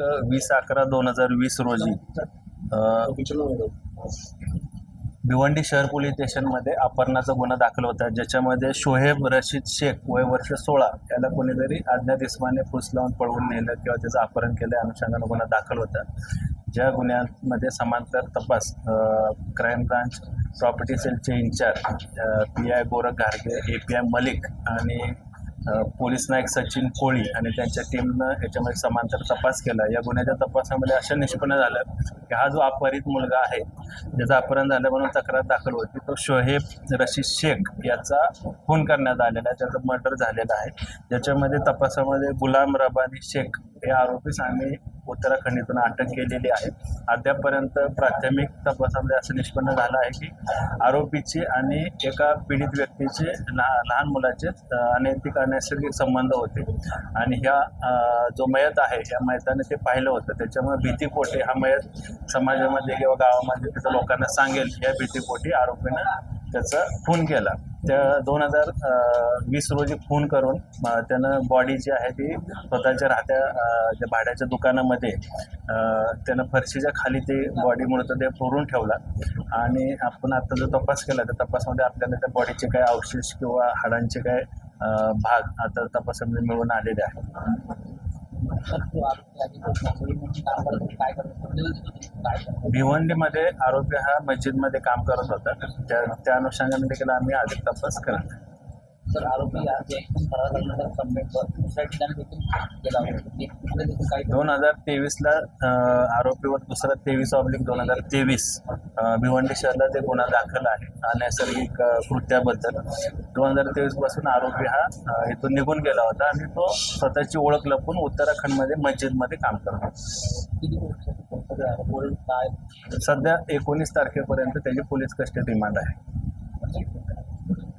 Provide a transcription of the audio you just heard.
दिनांक वीस अकरा दोन हजार वीस रोजी भिवंडी शहर पोलीस स्टेशनमध्ये अपहरणाचा गुन्हा दाखल होता ज्याच्यामध्ये शोहेब रशीद शेख वय वर्ष सोळा याला कोणीतरी अज्ञात इस्माने फुस लावून पळवून नेलं किंवा त्याचं अपहरण केलं या अनुषंगानं गुन्हा दाखल होता. ज्या गुन्ह्यांमध्ये समांतर तपास क्राईम ब्रांच प्रॉपर्टी सेलचे इन्चार्ज पी आय गोरख घारगे ए पी आय मलिक आणि पोलीस नायक सचिन कोळी आणि त्यांच्या टीमनं याच्यामध्ये समांतर तपास केला. या गुन्ह्याच्या तपासामध्ये असं निष्पन्न झालं की हा जो अपहरित मुलगा आहे ज्याचं अपहरण झालं म्हणून तक्रार दाखल होती तो शोहेब रशीद शेख याचा खून करण्यात आलेला आहे. त्याचं मर्डर झालेलं आहे. ज्याच्यामध्ये तपासामध्ये गुलाम रबानी शेख हे आरोपीस आम्ही उत्तराखंडीतून अटक केलेली आहे. अद्यापपर्यंत प्राथमिक तपासामध्ये असं निष्पन्न झालं आहे की आरोपीची आणि एका पीडित व्यक्तीचे लहा लहान मुलाचे अनैतिक अनैसर्गिक संबंध होते. आणि ह्या जो मयत आहे या मयताने ते पाहिलं होतं. त्याच्यामुळे भीतीपोटी हा मयत समाजामध्ये किंवा गावामध्ये तिथं लोकांना सांगेल या भीतीपोटी आरोपीनं त्याचा खून केला. त्या दोन हजार वीस रोजी खून करून त्यानं बॉडी जी आहे ती स्वतःच्या राहत्या ज्या भाड्याच्या दुकानामध्ये त्यानं फरशीच्या खाली ते बॉडी मृतदेह पुरून ठेवला. आणि आपण आता जो तपास केला त्या तपासामध्ये आपल्याला त्या बॉडीचे काय अवशेष किंवा हाडांचे काय भाग आता तपासामध्ये मिळून आलेले आहेत भिवंडीमध्ये आरोपी हा मस्जिदमध्ये काम करत होता. त्या त्या अनुषंगाने देखील आम्ही अधिक तपास करत. तर आरोपी दोन हजार तेवीसला आरोपीवर दुसरा तेवीस ऑब्लिक दोन हजार तेवीस. भिवंडी शहरला ते गुन्हा दाखल आहे. नैसर्गिक कृत्याबद्दल. दोन हजार तेवीसपासून आरोपी हा इथून निघून गेला होता आणि तो स्वतःची ओळख लपून उत्तराखंडमध्ये मस्जिदमध्ये काम करतो. सध्या एकोणीस तारखेपर्यंत त्याची पोलीस कस्टडी डिमांड आहे.